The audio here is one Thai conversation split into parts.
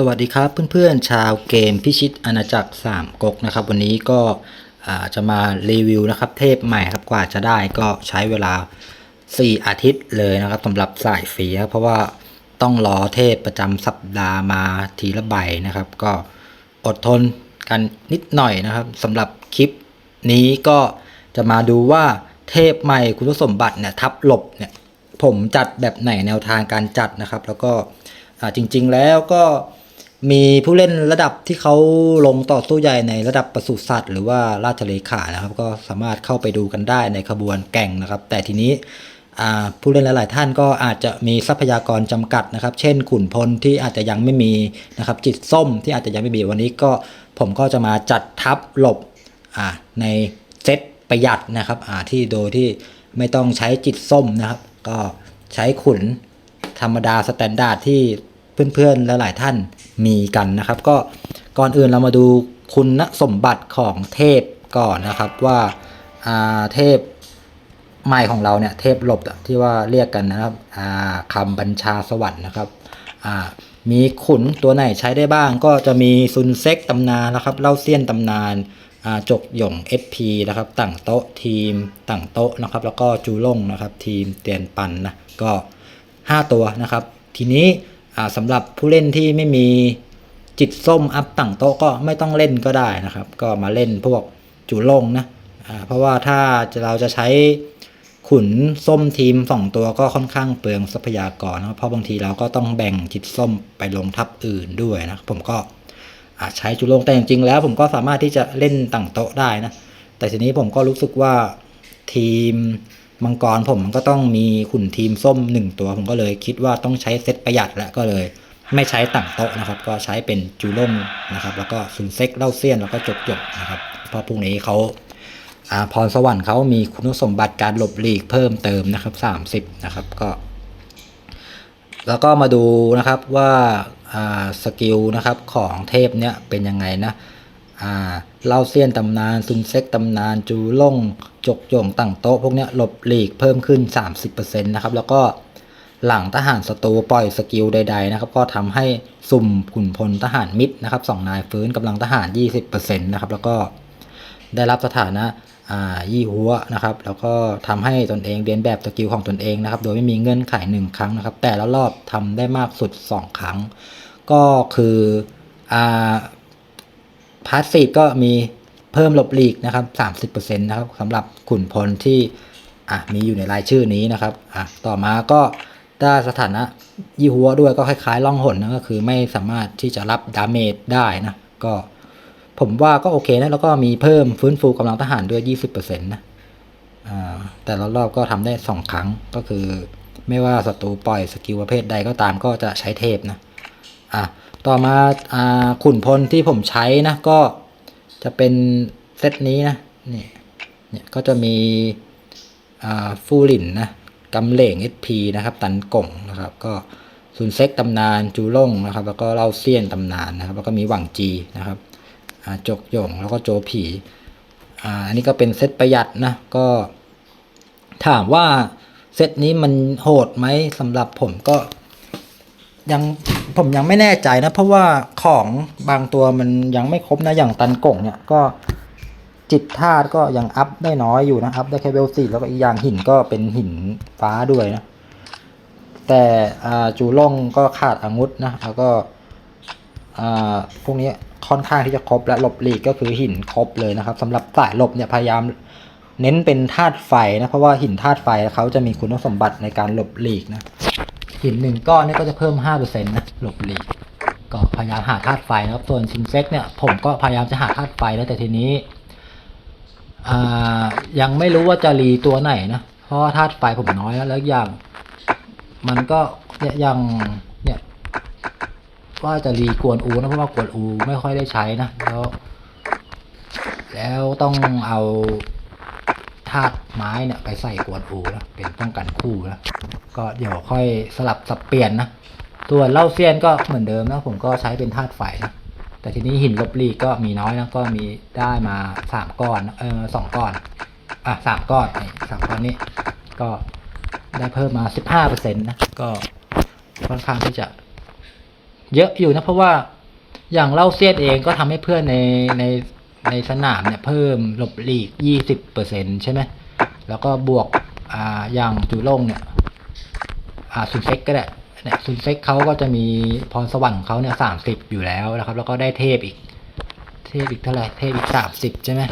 สวัสดีครับเพื่อนๆชาวเกมพิชิตอาณาจักรสามก๊กนะครับ วันนี้ก็จะมารีวิวนะครับ เทพใหม่ครับกว่าจะได้ก็ใช้เวลา 4 อาทิตย์เลยนะครับสำหรับสายฟรีครับเพราะว่าต้องรอเทพประจำสัปดาห์มาทีละใบนะครับ ก็อดทนกันนิดหน่อยนะครับสำหรับคลิปนี้ก็จะมาดูว่าเทพใหม่คุณสมบัติเนี่ยทับหลบเนี่ยผมจัดแบบไหนแนวทางการจัดนะครับ แล้วก็จริง ๆ แล้วก็ มีผู้เล่นระดับที่เขาลงต่อสู้ใหญ่ในระดับปศุสัตว์ หรือว่าราชเลขานะครับ ก็สามารถเข้าไปดูกันได้ในขบวนแก่งนะครับ แต่ทีนี้ผู้เล่นหลาย ๆ ท่านก็อาจจะมีทรัพยากรจำกัดนะครับ เช่นขุนพลที่อาจจะยังไม่มีนะครับจิตส้มที่อาจจะยังไม่มีวันนี้ก็ผมก็จะมาจัดทับหลบในเซตประหยัดนะครับที่โดยที่ไม่ต้องใช้จิตส้มนะครับ ก็ใช้ขุนธรรมดาสแตนดาร์ดที่เพื่อน ๆ หลาย ๆ ท่าน มีกันนะครับ ก็ก่อนอื่นเรามาดูคุณสมบัติของเทพก่อนนะครับว่าเทพใหม่ของเราเนี่ยเทพหลบที่ว่าเรียกกันนะครับอ่าคำบัญชาสวรรค์นะครับมีขุนตัวไหนใช้ได้บ้าง ก็จะมีซุนเซ็กตำนานนะครับเล่าเซียนตำนานาจกหย่ง FP นะครับตั้งโต๊ะทีมตั้งโต๊ะนะครับ แล้วก็จูล่งนะครับทีมเตียนปันนะก็ 5 ตัวนะครับ ทีนี้ สำหรับผู้เล่นที่ไม่มีจิตส้มอัพตั้งโต๊ะก็ไม่ต้องเล่นก็ได้นะครับ ก็มาเล่นพวกจูล่งนะเพราะว่าถ้าเราจะใช้ขุนส้มทีม 2 ตัวก็ค่อนข้างเปลืองทรัพยากรนะเพราะบางทีเราก็ต้องแบ่งจิตส้มไปลงทับอื่นด้วยนะผมก็ใช้จุลงแต่จริงๆแล้ว ผมก็สามารถที่จะเล่นตั้งโต๊ะได้นะแต่ทีนี้ผมก็รู้สึกว่าทีม มังกรผมมันก็ต้องมีขุนทีมส้มหนึ่งตัว ผมก็เลยคิดว่าต้องใช้เซตประหยัดแล้วก็เลย ไม่ใช้ตั้งโต๊ะนะครับ ก็ใช้เป็นจูลงนะครับ แล้วก็ซุนเซ็กเล่าเซียนแล้วก็จบจบนะครับเพราะพวกนี้เขาอาพรสวรรค์เขามีคุณสมบัติการหลบหลีกเพิ่มเติมนะครับ 30 นะครับก็ แล้วก็มาดูนะครับว่าอ่าสกิลนะครับของเทพเนี่ยเป็นยังไงนะอ่า เล่าเซียนตำนานซุนเซ็กตำนานจูล่ง จกโยงตั้งโต๊ะพวกนี้หลบหลีกเพิ่มขึ้น 30%นะครับแล้วก็หลังทหารศัตรูปล่อยสกิลใด ๆ นะครับ ก็ทำให้สุ่มขุนพลทหารมิตรนะครับสองนายฟื้นกำลังทหาร 20%นะครับแล้วก็ได้รับสถานะอ่ายี่หัวนะครับ แล้วก็ทำให้ตนเองเรียนแบบสกิลของตนเองนะครับ โดยไม่มีเงื่อนไขหนึ่งครั้งนะครับ แต่ละรอบทำได้มากสุด 2 ครั้ง ก็คืออ่า พาสซีฟก็มีเพิ่มหลบหลีกนะครับ 30%นะครับสำหรับขุนพลที่อะมีอยู่ในรายชื่อนี้นะครับอะต่อมาก็ได้สถานะยี่หัวด้วยก็คล้ายๆล่องหนนะก็คือไม่สามารถที่จะรับดาเมจได้นะก็ผมว่าก็โอเคนะแล้วก็มีเพิ่มฟื้นฟูกำลังทหารด้วย 20%นะอ่าแต่ละรอบก็ทำได้ 2 ครั้งก็คือ ไม่ว่าศัตรูปล่อยสกิลประเภทใดก็ตามก็จะใช้เทพนะอะ ต่อมาอ่าขุนพลที่ผมใช้นะก็จะเป็นเซตนี้นะนี่เนี่ยก็จะมีอ่าฟูลินนะกำเหล่ง SP นะครับ ตันก่งนะครับ ก็ซุนเซ็กตำนานจูล่งนะครับ แล้วก็เล่าเซียนตำนานนะครับ แล้วก็มีหวังจีนะครับจกหยงแล้วก็โจผีอันนี้ก็เป็นเซตประหยัดนะก็ ถามว่าเซตนี้มันโหดไหมสำหรับผมก็ยัง ผมยังไม่แน่ใจนะ เพราะว่าของบางตัวมันยังไม่ครบนะ อย่างตันก่งเนี่ยก็จิตธาตุก็ยังอัพได้น้อยอยู่นะอัพได้แค่เวลสี่แล้วก็อีกอย่างหินก็เป็นหินฟ้าด้วยนะ แต่จูล่องก็ขาดอาวุธนะแล้วก็พวกนี้ค่อนข้างที่จะครบและหลบหลีกก็คือหินครบเลยนะครับสำหรับสายหลบเนี่ยพยายามเน้นเป็นธาตุไฟนะเพราะว่าหินธาตุไฟเขาจะมีคุณสมบัติในการหลบหลีกนะ หินหนึ่งก้อนนี่ก็จะเพิ่ม5%นะหลบหลีกก็พยายามหาธาตุไฟนะครับ ส่วนซินเซ็กเนี่ยผมก็พยายามจะหาธาตุไฟแล้วแต่ทีนี้ยังไม่รู้ว่าจะรีตัวไหนนะ เพราะธาตุไฟผมน้อยแล้วแล้วอย่าง มันก็เนี่ยอย่างเนี่ยว่าจะรีกวนอูนะเพราะว่ากวนอูไม่ค่อยได้ใช้นะแล้ว แล้วต้องเอาธาตุไม้เนี่ยไปใส่กวนอูนะเป็นป้องกันคู่นะ ก็เดี๋ยวค่อยสลับสับเปลี่ยนนะตัวนเล่าเซียนก็เหมือนเดิมนะผมก็ใช้เป็นธาตุไฟนะแต่ทีนี้หินลบลีก็มีน้อยนะก็มีได้มาสามก้อนเออสองก้อนอะสามก้อนสามก้อนนี้ ก็ได้เพิ่มมาสิบห้าเปอร์เซ็นต์นะก็ค่อนข้างที่จะ เยอะอยู่นะเพราะว่าอย่างเล่าเซียนเองก็ทำให้เพื่อนในในในสนามเนี่ยเพิ่มหลบหลีกยี่สิบเปอร์เซ็นใช่ไหมแล้วก็บวกอ่าอย่างจูโล่งเนี่ย ซุนเซ็กก็ได้เนี่ยซุนเซ็กเขาก็จะมีพรสวรรค์ของเขาเนี่ยสามสิบอยู่แล้วนะครับ แล้วก็ได้เทพอีก เทพอีกเท่าไหร่เทพอีกสามสิบใช่ไหม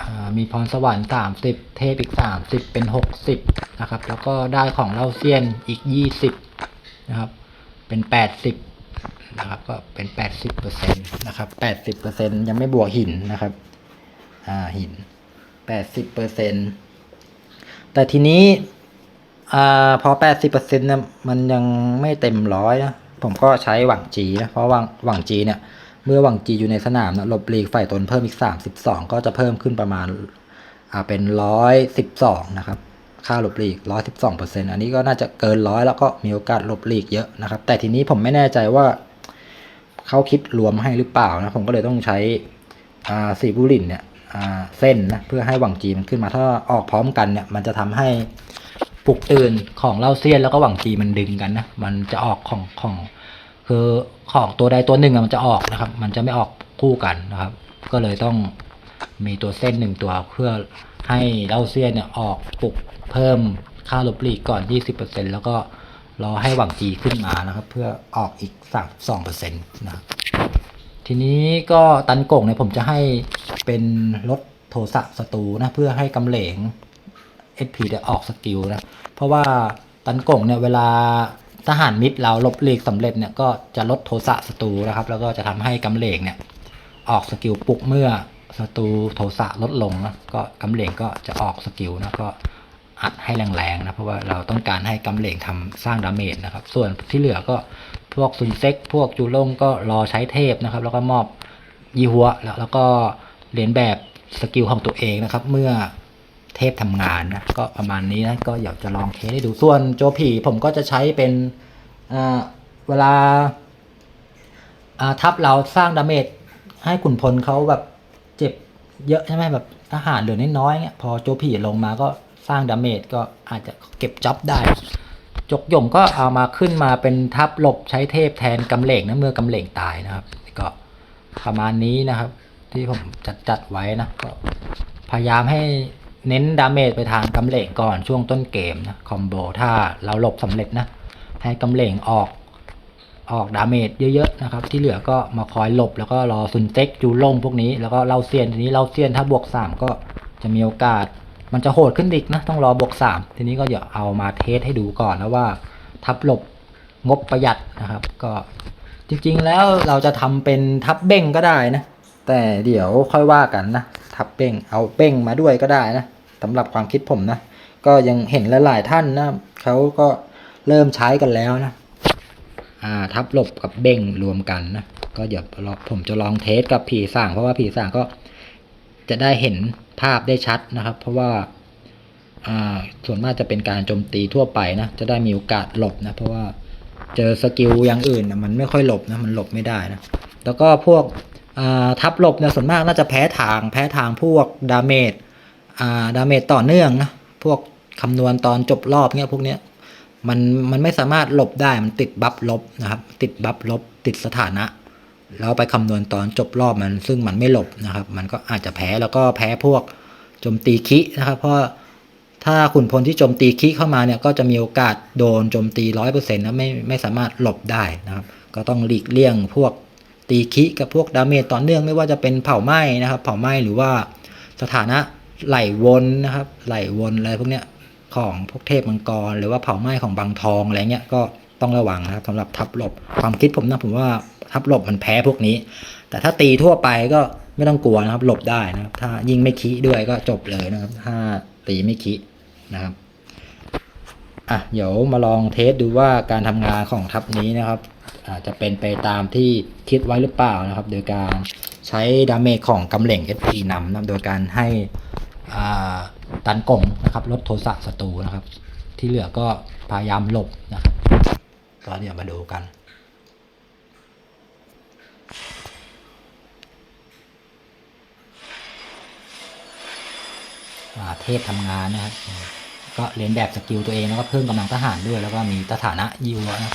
อ่ามีพรสวรรค์สามสิบเทพอีกสามสิบเป็นหกสิบนะครับ แล้วก็ได้ของเล่าเซียนอีกยี่สิบนะครับ เป็นแปดสิบนะครับก็เป็นแปดสิบเปอร์เซ็นต์นะครับแปดสิบเปอร์เซ็นต์ยังไม่บวกหินนะครับอ่าหินแปดสิบเปอร์เซ็นต์แต่ทีนี้ อ่าพอแปดสิบเปอร์เซ็นต์เนี่ยมันยังไม่เต็มร้อยนะผมก็ใช้หวังจีนะเพราะหวังหวังจีเนี่ย เมื่อหวังจีอยู่ในสนามนะลบหลีกฝ่ายตนเพิ่มอีกสามสิบสองก็จะเพิ่มขึ้นประมาณอ่าเป็นร้อยสิบสองนะครับค่าหลบหลีกร้อยสิบสองเปอร์เซ็นต์อันนี้ก็น่าจะเกินร้อยแล้วก็มีโอกาสหลบหลีกเยอะนะครับ แต่ทีนี้ผมไม่แน่ใจว่าเขาคิดรวมให้หรือเปล่านะ ผมก็เลยต้องใช้อ่าสีบุหรินเนี่ยอ่าเส้นนะเพื่อให้หวังจีมันขึ้นมา ถ้าออกพร้อมกันเนี่ยมันจะทำให้ ปลุกตื่นของเล่าเซียนแล้วก็หวังจีมันดึงกันนะมันจะออกของของคือของตัวใดตัวหนึ่งอะมันจะออกนะครับ มันจะไม่ออกคู่กันนะครับ ก็เลยต้องมีตัวเส้นหนึ่งตัวเพื่อให้เล่าเซียนเนี่ยออกปลุกเพิ่มค่าลบหลีกก่อน 20%แล้วก็รอให้หวังจีขึ้นมานะครับ เพื่อออกอีก 32%นะครับทีนี้ก็ตันโก่งเนี่ยผมจะให้เป็นลดโทสะศัตรูนะเพื่อให้กำเหลง SP ได้ออกสกิลนะ เพราะว่าตันกงเนี่ยเวลาทหารมิดเราลบหลีกสำเร็จเนี่ยก็จะลดโทสะศัตรูนะครับ แล้วก็จะทำให้กำเหลงเนี่ยออกสกิลปุกเมื่อศัตรูโทสะลดลงนะก็กำเหลงก็จะออกสกิลนะก็อัดให้แรงๆนะเพราะว่าเราต้องการให้กำเหลงทำสร้างดาเมจนะครับ ส่วนที่เหลือก็พวกซุนเซ็กพวกจูลงก็รอใช้เทพนะครับ แล้วก็มอบยี่หัวแล้วแล้วก็เรียนแบบสกิลของตัวเองนะครับ เมื่อ เทพทำงานนะก็ประมาณนี้นะก็อยากจะลองเทสให้ดูส่วนโจผีผมก็จะใช้เป็นเวลาาทับเราสร้างดาเมจให้ขุนพลเขาแบบเจ็บเยอะใช่ไหมแบบทหารเหลือน้อยๆเงี้ยพอโจผีลงมาก็สร้างดาเมจก็อาจจะเก็บจ็อบได้ จกหย่งก็เอามาขึ้นมาเป็นทับหลบใช้เทพแทนกำเหล่งนะเมื่อกำเหล่งตายนะครับ ก็ประมาณนี้นะครับ ที่ผมจัดจัดไว้นะก็พยายามให้ เน้นดาเมจไปทางกำเหลงก่อนช่วงต้นเกมนะคอมโบถ้าเราหลบสำเร็จนะให้กำเหลงออกออกดาเมจเยอะๆนะครับ ที่เหลือก็มาคอยหลบแล้วก็รอซุนเต็กจูลงพวกนี้แล้วก็เล่าเซียนทีนี้เล่าเซียนถ้าบวกสามก็จะมีโอกาส มันจะโหดขึ้นอีกนะ ต้องรอบวกสามทีนี้ก็เดี๋ยวเอามาเทสให้ดูก่อนแล้วว่าทับหลบงบประหยัดนะครับ ก็จริงๆแล้วเราจะทำเป็นทับเบ้งก็ได้นะ แต่เดี๋ยวค่อยว่ากันนะ ทับเบ้งเอาเบ้งมาด้วยก็ได้นะ สำหรับความคิดผมนะ ก็ยังเห็นหลายๆท่านนะเขาก็เริ่มใช้กันแล้วนะอ่าทับหลบกับเบ้งรวมกันนะก็เดี๋ยวผมจะลองเทสกับผีสางเพราะว่าผีสางก็จะได้เห็นภาพได้ชัดนะครับ เพราะว่าอ่าส่วนมากจะเป็นการโจมตีทั่วไปนะ จะได้มีโอกาสหลบนะ เพราะว่าเจอสกิลอย่างอื่นนะมันไม่ค่อยหลบนะ มันหลบไม่ได้นะ แล้วก็พวกทับหลบเนี่ยส่วนมากน่าจะแพ้ทาง แพ้ทางพวกดาเมจ ดาเมจต่อเนื่องนะพวกคำนวณตอนจบรอบเนี่ยพวกเนี้ยมันมันไม่สามารถหลบได้มันติดบัฟลบนะครับ ติดบัฟลบ ติดสถานะแล้วไปคำนวณตอนจบรอบมัน ซึ่งมันไม่หลบนะครับ มันก็อาจจะแพ้แล้วก็แพ้พวกโจมตีคินะครับ เพราะถ้าขุนพลที่โจมตีคิเข้ามาเนี่ยก็จะมีโอกาสโดนโจมตีร้อยเปอร์เซ็นต์นะไม่ไม่สามารถหลบได้นะครับ ก็ต้องหลีกเลี่ยงพวกตีคิกับพวกดาเมจต่อเนื่องไม่ว่าจะเป็นเผาไหม้นะครับ เผาไหม้หรือว่าสถานะ ไหลวนนะครับ ไหลวนอะไรพวกเนี้ยของพวกเทพมังกร หรือว่าเผาไหม้ของบางทองอะไรเงี้ยก็ต้องระวังนะครับสำหรับทับหลบความคิดผมนะผมว่าทับหลบมันแพ้พวกนี้ แต่ถ้าตีทั่วไปก็ไม่ต้องกลัวนะครับ หลบได้นะครับ ถ้ายิงไม่คิด้วยก็จบเลยนะครับ ถ้าตีไม่คินะครับอะเดี๋ยวมาลองเทสดูว่าการทำงานของทัพนี้นะครับอาจจะเป็นไปตามที่คิดไว้หรือเปล่านะครับ โดยการใช้ดาเมจของกำเหล่ง SP นำนะโดยการให้ ตันกงนะครับลดโทสะศัตรูนะครับ ที่เหลือก็พยายามหลบนะครับ ก็เดี๋ยวมาดูกันอาเทพทำงานนะครับ ก็เรียนแบบสกิลตัวเองแล้วก็เพิ่มกำลังทหารด้วย แล้วก็มีสถานะยิวนะ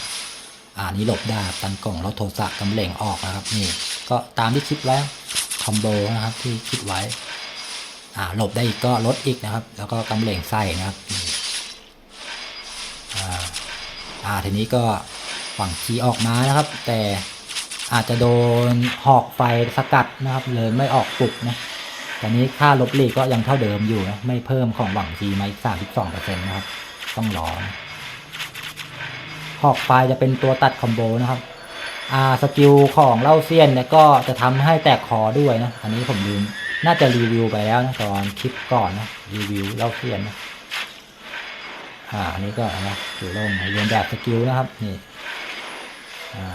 อ่านี้หลบได้ตันกล่องล้วโทสะกำเหล่งออกนะครับ นี่ ก็ตามที่คิดไว้คอมโบนะครับที่คิดไว้ หลบได้อีกก็ลดอีกนะครับ แล้วก็กำเหล่งใส่นะครับอ่าอ่าทีนี้ก็ฝั่งคีออกมานะครับ แต่อาจจะโดนหอกไฟสกัดนะครับเลยไม่ออกปลุกนะแต่นี้ค่าลบหลีกก็ยังเท่าเดิมอยู่นะไม่เพิ่มของหวังทีมาอีกสามสิบสองเปอร์เซ็นต์นะครับ ต้องรอนะหอกไฟจะเป็นตัวตัดคอมโบนะครับอ่าสกิลของเล่าเซียนเนี่ยก็จะทำให้แตกคอด้วยนะ อันนี้ผมลืม น่าจะรีวิวไปแล้วนะตอนคลิปก่อนนะรีวิวเล่าเซียนนะอ่าอันนี้ก็นะถือลงเรียนแบบสกิลนะครับนี่อ่า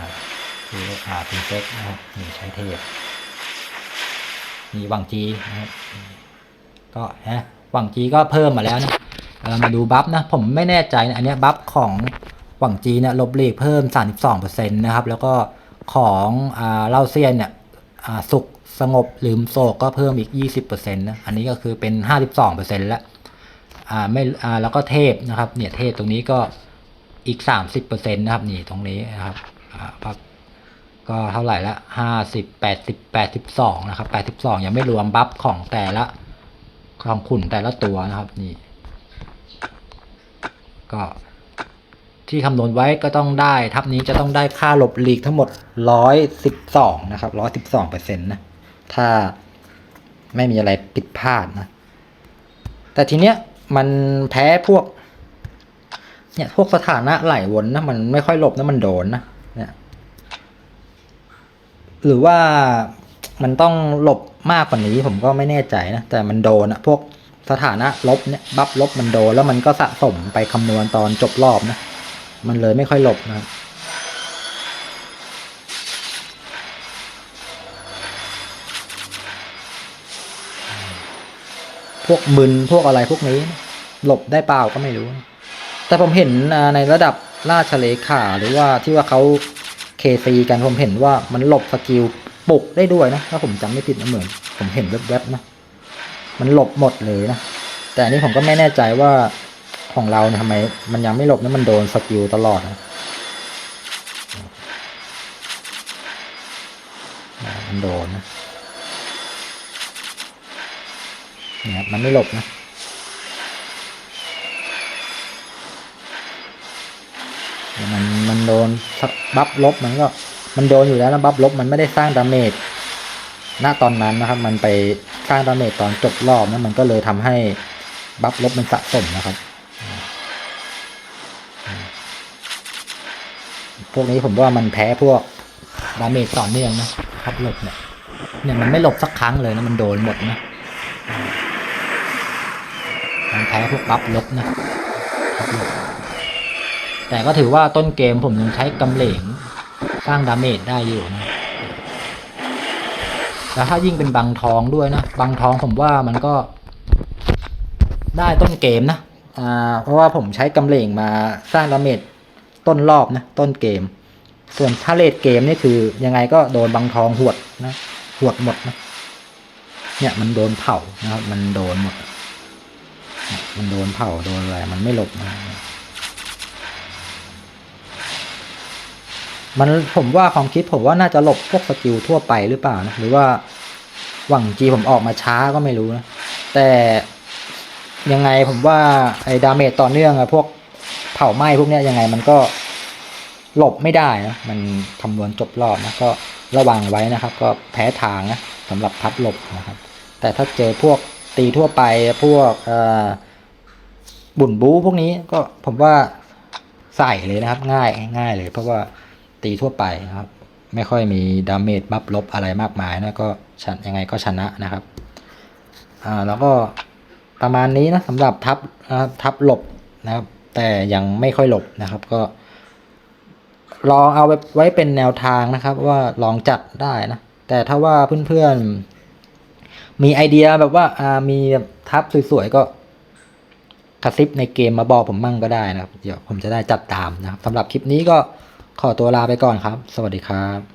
คืออ่าเป็นเซ็กนะครับนี่ใช้เทปมีวังจีนะครับก็ฮะหวังจีก็เพิ่มมาแล้วนะเรามาดูบัฟนะผมไม่แน่ใจนะอันนี้บัฟของหวังจีเนี่ยลบเลกเพิ่ม 32%นะครับแล้วก็ของอ่าเล่าเซียนเนี่ยอ่าสุข สงบลืมโศกก็เพิ่มอีก 20%นะอันนี้ก็คือเป็น 52%แล้วอ่าไม่อ่าแล้วก็เทพนะครับ เนี่ยเทพตรงนี้ก็อีก 30%นะครับนี่ตรงนี้นะครับอ่าพักก็เท่าไหร่ละห้าสิบแปดสิบแปดสิบสองนะครับแปดสิบสองยังไม่รวมบัฟของแต่ละของขุนแต่ละตัวนะครับนี่ ก็ที่คำนวณไว้ก็ต้องได้ ทับนี้จะต้องได้ค่าหลบหลีกทั้งหมดร้อยสิบสองนะครับร้อยสิบสองเปอร์เซ็นต์นะ ถ้าไม่มีอะไรผิดพลาดนะ แต่ทีเนี้ยมันแพ้พวก เนี่ยพวกสถานะไหลวนนะมันไม่ค่อยหลบนะมันโดนนะเนี่ยหรือว่ามันต้องหลบมากกว่านี้ผมก็ไม่แน่ใจนะ แต่มันโดนอะพวกสถานะลบเนี่ยบัฟลบมันโดนแล้วมันก็สะสมไปคำนวณตอนจบรอบนะ มันเลยไม่ค่อยหลบนะ พวกมึนพวกอะไรพวกนี้ หลบได้เปล่าก็ไม่รู้ แต่ผมเห็นในระดับราชเลขาหรือว่าที่ว่าเขาเคซีกันผมเห็นว่ามันหลบสกิลปลุกได้ด้วยนะ ถ้าผมจำไม่ผิดนะเหมือน ผมเห็นแวบๆนะ มันหลบหมดเลยนะ แต่อันนี้ผมก็ไม่แน่ใจว่าของเราเนี่ยทำไม มันยังไม่หลบนะมันโดนสกิลตลอดนะมันโดนนะ เนี่ยมันไม่หลบนะมันมันโดนบัฟลบมันก็ มันโดนอยู่แล้วนะบัฟลบมันไม่ได้สร้างดาเมจณตอนนั้นนะครับ มันไปสร้างดาเมจตอนจบรอบนะมันก็เลยทำให้บัฟลบมันสะสมนะครับ พวกนี้ผมว่ามันแพ้พวกดาเมจต่อเนื่องนะครับหลบเนี่ยเนี่ยมันไม่หลบสักครั้งเลยนะมันโดนหมดนะ มันแพ้พวกบัฟลบนะบัฟลบแต่ก็ถือว่าต้นเกมผมยังใช้กำเหลงสร้างดาเมจได้อยู่นะ แล้วถ้ายิ่งเป็นบังทองด้วยนะ บังทองผมว่ามันก็ได้ต้นเกมนะ อ่า เพราะว่าผมใช้กำเหลงมาสร้างดาเมจต้นรอบนะ ต้นเกม ส่วนถ้าเลดเกมนี่คือยังไงก็โดนบังทองหวดนะ หวดหมดนะ เนี่ยมันโดนเผานะครับ มันโดนหมด มันโดนเผาโดนอะไรมันไม่หลบนะมันผมว่าความคิดผมว่าน่าจะหลบพวกสกิลทั่วไปหรือเปล่านะหรือว่าหวังจีผมออกมาช้าก็ไม่รู้นะแต่ยังไงผมว่าไอ้ดาเมจต่อเนื่องอะพวกเผาไหม้พวกเนี้ยยังไงมันก็หลบไม่ได้นะมันคำนวณจบรอบนะก็ระวังไว้นะครับ ก็แพ้ทางนะสำหรับพัดหลบนะครับ แต่ถ้าเจอพวก ตีทั่วไปพวกบุ่นบู๊พวกนี้ก็ผมว่าใส่เลยนะครับ ง่ายง่ายเลย เพราะว่าตีทั่วไปครับ ไม่ค่อยมีดาเมจบัฟลบอะไรมากมายนะก็ชนะยังไงก็ชนะนะครับอ่าแล้วก็ประมาณนี้นะสำหรับทับนะครับทับหลบนะครับ แต่ยังไม่ค่อยหลบนะครับก็ลองเอาไว้เป็นแนวทางนะครับ ว่าลองจัดได้นะแต่ถ้าว่าเพื่อนๆ มีไอเดียแบบว่าอ่ามีทับสวยๆก็กระซิบในเกมมาบอกผมมั่งก็ได้นะครับ เดี๋ยวผมจะได้จัดตามนะครับสำหรับคลิปนี้ก็ขอตัวลาไปก่อนครับ สวัสดีครับ